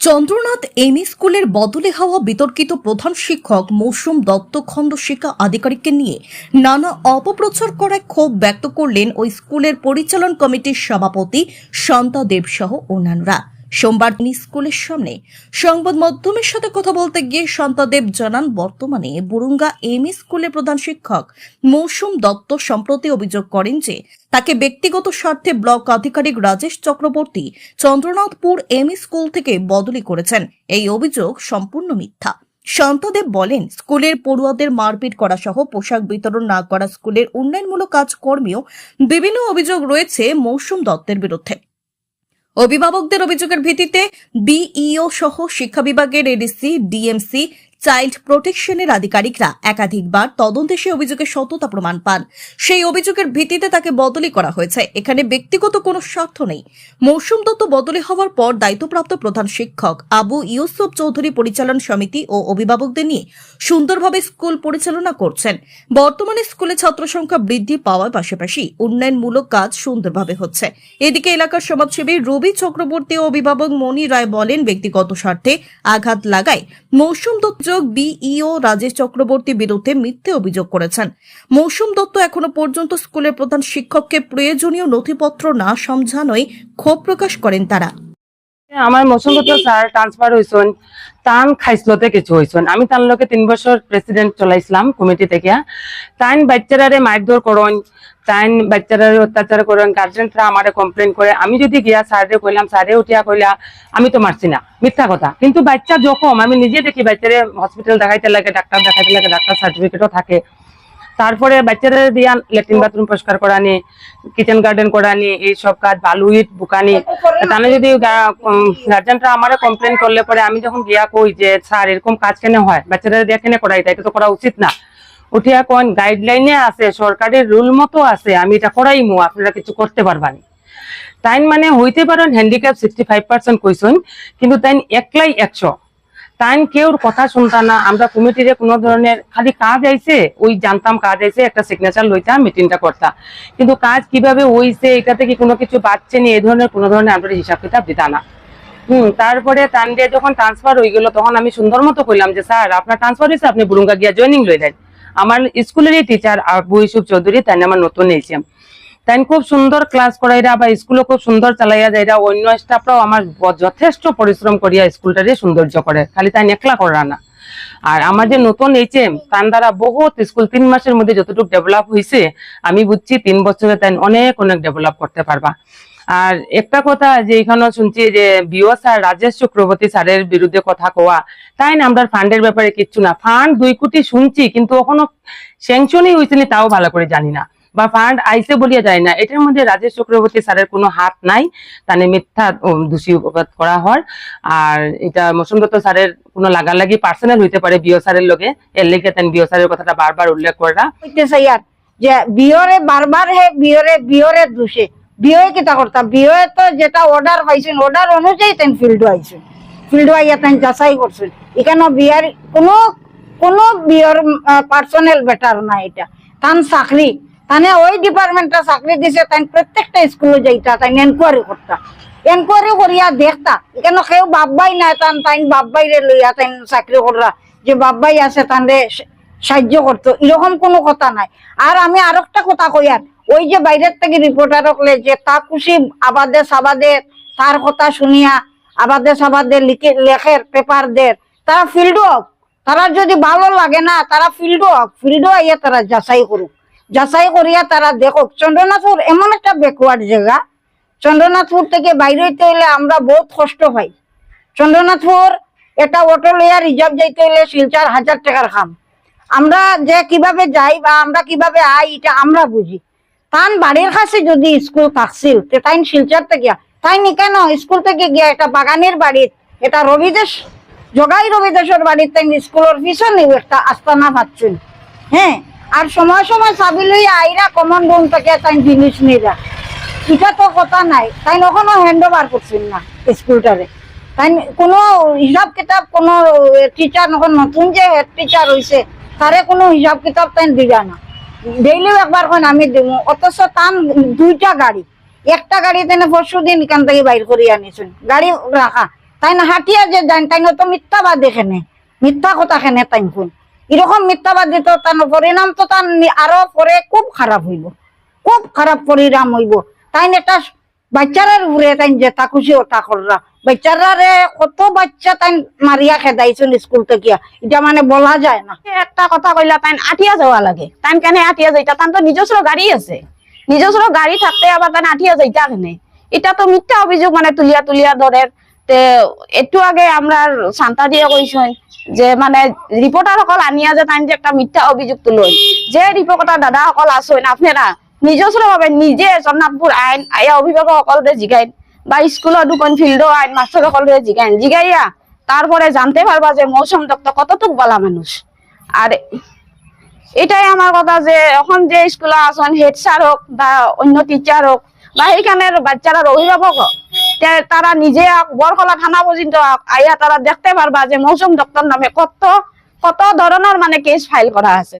Chandranath M স্কুলের বদলে হওয়া বিতর্কিত প্রধান শিক্ষক মৌসুম দত্ত খণ্ড শিক্ষা আধিকারিককে নিয়ে নানা অপপ্রচার করায় ক্ষোভ ব্যক্ত করলেন ওই স্কুলের পরিচালন কমিটির সভাপতি শান্তা দেবসহ অন্যান্যরা। সোমবার তিনি স্কুলের সামনে সংবাদ মাধ্যমের সাথে কথা বলতে গিয়ে শান্তাদেব জানান, বর্তমানে বুরুঙ্গা এমই স্কুলের প্রধান শিক্ষক মৌসুম দত্ত সম্প্রতি অভিযোগ করেন যে তাকে ব্যক্তিগত স্বার্থে ব্লক আধিকারিক রাজেশ চক্রবর্তী চন্দ্রনাথপুর এমই স্কুল থেকে বদলি করেছেন। এই অভিযোগ সম্পূর্ণ মিথ্যা। শান্তদেব বলেন, স্কুলের পড়ুয়াদের মারপিট করা সহ পোশাক বিতরণ না করা স্কুলের উন্নয়নমূলক কাজকর্মেও বিভিন্ন অভিযোগ রয়েছে মৌসুম দত্তের বিরুদ্ধে। অভিভাবকদের অভিযোগের ভিত্তিতে বিইও সহ শিক্ষা বিভাগের এডিসি ডিএমসি চাইল্ড প্রোটেকশনের আধিকারিকরা একাধিকবার তদন্তে সে অভিযোগের সততা প্রমাণ পান। সেই অভিযোগের ভিত্তিতে তাকে বদলি করা হয়েছে। এখানে ব্যক্তিগত কোনো স্বার্থ নেই। মৌসুম দত্ত বদলি হওয়ার পর দায়িত্বপ্রাপ্ত প্রধান শিক্ষক আবু ইউসুফ চৌধুরী পরিচালন সমিতি ও অভিভাবকদের নিয়ে সুন্দরভাবে স্কুল পরিচালনা করছেন। বর্তমানে স্কুলে ছাত্র সংখ্যা বৃদ্ধি পাওয়ার পাশাপাশি উন্নয়নমূলক কাজ সুন্দরভাবে হচ্ছে। এদিকে এলাকার সমাজসেবী রবি চক্রবর্তী ও অভিভাবক মনি রায় বলেন, ব্যক্তিগত স্বার্থে আঘাত লাগায় মৌসুম দত্ত বিইও রাজেশ চক্রবর্তী বিরুদ্ধে মিথ্যে অভিযোগ করেছেন। মৌসুম দত্ত এখনও পর্যন্ত স্কুলের প্রধান শিক্ষককে প্রয়োজনীয় নথিপত্র না সমঝানোয় ক্ষোভ প্রকাশ করেন তারা। আমার মৌসুমগত স্যার ট্রান্সফার হয়েছেন তান খাইসলতে কিছু হয়েছেন আমি তার লোকে তিন বছর প্রেসিডেন্ট চলাইছিলাম কমিটি থেকে। তাইন বাচ্চারারে মারধর করন, তাইন বাচ্চারারে অত্যাচার করেন গার্জেনরা আমারে কমপ্লেন করে। আমি যদি গিয়া স্যারে কইলাম, স্যারে উঠিয়া কইলা, আমি তো মারছি না। মিথ্যা কথা। কিন্তু বাচ্চা যখন, আমি নিজে দেখি বাচ্চারে হসপিটাল দেখাইতে লাগে ডাক্তার দেখাইতে লাগে ডাক্তার সার্টিফিকেটও থাকে। তারপরে বাচ্চাদের দিয়া ল্যাট্রিন বাথরুম পরিষ্কার করানি কিচেন গার্ডেন করানি এই সব কাজ বালু ইট বুকানি। তাহলে যদি গার্জেনরা আমারে কমপ্লেন করলে পরে আমি যখন গিয়া কই যে স্যার এরকম কাজ কেন হয়? বাচ্চাদের দিয়ে কেন করাই? এটা তো করা উচিত না। উঠিয়া কোন গাইডলাইনে আছে সরকারের রুল মতো আছে আমি এটা করাইমু আপনারা কিছু করতে পারবানি। তাইন মানে হইতে পারেন হ্যান্ডিক্যাপ সিক্সটি ফাইভ পার্সেন্ট কইসন কিন্তু তাইন একলাই একশো। তাইন কেউর কথা শুনতা না। আমরা কমিটিরে কোনো ধরনের খালি কাজ আইছে, ওই জানতাম কাজ আইছে, একটা সিগনেচার লইতাম মিটিংটা করতাম কিন্তু কাজ কীভাবে হইছে এটা থেকে কোনো কিছু বাড়ছে নি, এই ধরনের কোনো ধরনের আমরা হিসাব কিতাব দিতা না। হুম, তারপরে তান দিয়ে যখন ট্রান্সফার হয়ে গেল, তখন আমি সুন্দর মতো করলাম যে, স্যার, আপনার ট্রান্সফার হয়েছে আপনি বুরুঙ্গা গিয়া জয়েনিং লই দেন আমার স্কুলেরই টিচার আবু ইসুফ চৌধুরী তাই আমার নতুন এসে তাই খুব সুন্দর ক্লাস করাইরা বা স্কুলও খুব সুন্দর চালাইয়া যাইরা অন্য স্টাফরাও আমার যথেষ্ট পরিশ্রম করিয়া স্কুলটারে সৌন্দর্য করে। খালি তাই একলা করা না। আর আমার যে নতুন এইচে তার দ্বারা বহুত স্কুল তিন মাসের মধ্যে যতটুকু ডেভেলপ হয়েছে আমি বুঝছি তিন বছরে তাই অনেক অনেক ডেভেলপ করতে পারবা। আর একটা কথা যে এখানে শুনছি যে বিও স্যার রাজেশ চক্রবর্তী স্যারের বিরুদ্ধে কথা কোয়া তাই না আমরা ফান্ডের ব্যাপারে কিচ্ছু না। ফান্ড দুই কোটি শুনছি, কিন্তু এখনও স্যাংশনই হয়েছে তাও ভালো করে জানি না। বা ফান্ড আইসে বলিয়া যায় না। এটার মধ্যে রাজেশ চক্রবর্তী স্যারের কোনো হাত নাই। তানে মিথ্যা দোষী অপবাদ করা হয়। আর এটা মৌসুম দত্ত স্যারের কোনো লাগালাগি পার্সোনাল হইতে পারে বিও স্যারের লগে। এর লেগে তেন বিও স্যারের কথাটা বারবার উল্লেখ করা। হইতেছে যে বিয়রে বারবার হে, বিয়রে বিয়রে দোষে। বিয়ে কিতা করতা বিয়ে তো যেটা অর্ডার পাইছেন অর্ডার অনুযায়ী তেন ফিল্ড আইছেন। ফিল্ড আইয়া তেন যাচাই করছেন। এখানে বিয়ার কোনো কোনো বিয়র পার্সোনাল বেটার না এটা। তান চাকরি তানে ওই ডিপার্টমেন্টে চাকরি দিছে তাই প্রত্যেকটা স্কুলে যাইতা তাই এনকোয়ারি করতা। এনকোয়ারি করিয়া দেখতা এখানে কেউ বাব্বাই না তান তাই বাব্বাইরে লইয়া তাই চাকরি কররা যে বাব্বাই আছে তানরে সাহায্য করতো, এরকম কোনো কথা নাই। আর আমি আর একটা কথা কইয়ার ওই যে বাইরের থেকে রিপোর্টার হলে যে তা খুশি আবাদে সাবাদে তার কথা শুনিয়া, আবাদে সাবাদে লিখে লেখের পেপার দের তারা ফিল্ড হোক তারা যদি ভালো লাগে না, তারা ফিল্ড হোক ফিল্ড আইয়া তারা যাচাই করুক। যাচাই করিয়া তারা দেখুক। চন্দ্রনাথপুর এমন একটা ব্যাকওয়ার্ড জায়গা। চন্দ্রনাথপুর থেকে বাইরে হইতে হইলে আমরা বহুত কষ্ট পাই। চন্দ্রনাথপুর এটা অটো লইয়া রিজার্ভ যাইতে হইলে শিলচার হাজার টাকার খাম। আমরা যে কীভাবে যাই বা আমরা কীভাবে আই, এটা আমরা বুঝি। তান বাড়ির কাছে যদি স্কুল থাকছিল তাই শিলচর থেকে তাই নি কেন স্কুল থেকে গিয়া এটা বাগানের বাড়ির এটা রবিদেশ, জগাই রবিদেশের বাড়ির তাই স্কুলের পিছনে একটা আস্তানা পাচ্ছেন হ্যাঁ আর সময় সময় চাবি লই আইরা কমন রুম থেকে তাই জিনিস যা এটা তো কথা নাই। তাই কখনো হ্যান্ড ওভার করছেন না স্কুলটারে তাই কোনো হিসাব কিতাব, কোনো টিচার নখন, নতুন যে হেড টিচার হইছে তারে কোনো হিসাব কিতাব তাই দিবা না। ডেইলিও একবার কোন আমি দিব অথচ তান দুইটা গাড়ি। একটা গাড়ি তেনে পরশু দিন এখান থেকে বাইর করে আনিছেন গাড়ি রাখা তাই না হাটিয়া যে যান, তাই তো মিথ্যাবাদ এখানে মিথ্যা কথা খেনে তাই এরকম মিথ্যাবাদ পরিণাম তো তার আরও পরে খুব খারাপ হইব। খুব খারাপ পরিণাম হইব। তাই একটা বাচ্চারার উপরে তাই যে তা খুশি ওটা কররা। বাচ্চারারে কত বাচ্চা তাই মারিয়া খেদাইছেন স্কুল থেকে। এটা মানে বলা যায় না। একটা কথা কইলা তাই আটিয়া যাওয়া লাগে। তাই কেন আটিয়া যাইতা? তান তো নিজস্ব গাড়ি আছে। নিজস্ব গাড়ি থাকতে আবার তাই আটিয়া যাইতা কেনে? এটা তো মিথ্যা অভিযোগ মানে তুলিয়া তুলিয়া ধরে তে একটু আগে আমরা শান্তা দিয়ে কইছেন যে মানে রিপোর্টার সকল আনিয়া যে তাই যে একটা মিথ্যা অভিযোগ তুলই যে রিপোর্টার দাদা সকল আসেন আপনারা নিজস্ব ভাবে নিজে জন্নাথপুর আইন আয়া অভিভাবক সকলরে জিগাইন বা স্কুলত দোকান ফিল্ডও আইন মাস্টার সকলরে জিগাইন জিগাইয়া তারপরে জানতে পারবা যে মৌসুম দত্ত কতটুক বলা মানুষ আর এটাই আমার কথা যে এখন যে স্কুলে আসেন হেড স্যার হোক বা অন্য টিচার হোক বা এইখানের বাচ্চারার অভিভাবক হোক তারা নিজে বরখলা থানা পর্যন্ত আইয়া তারা দেখতে পারবা যে মৌসুম দপ্তর নামে কত কত ধরনের মানে কেস ফাইল করা আছে।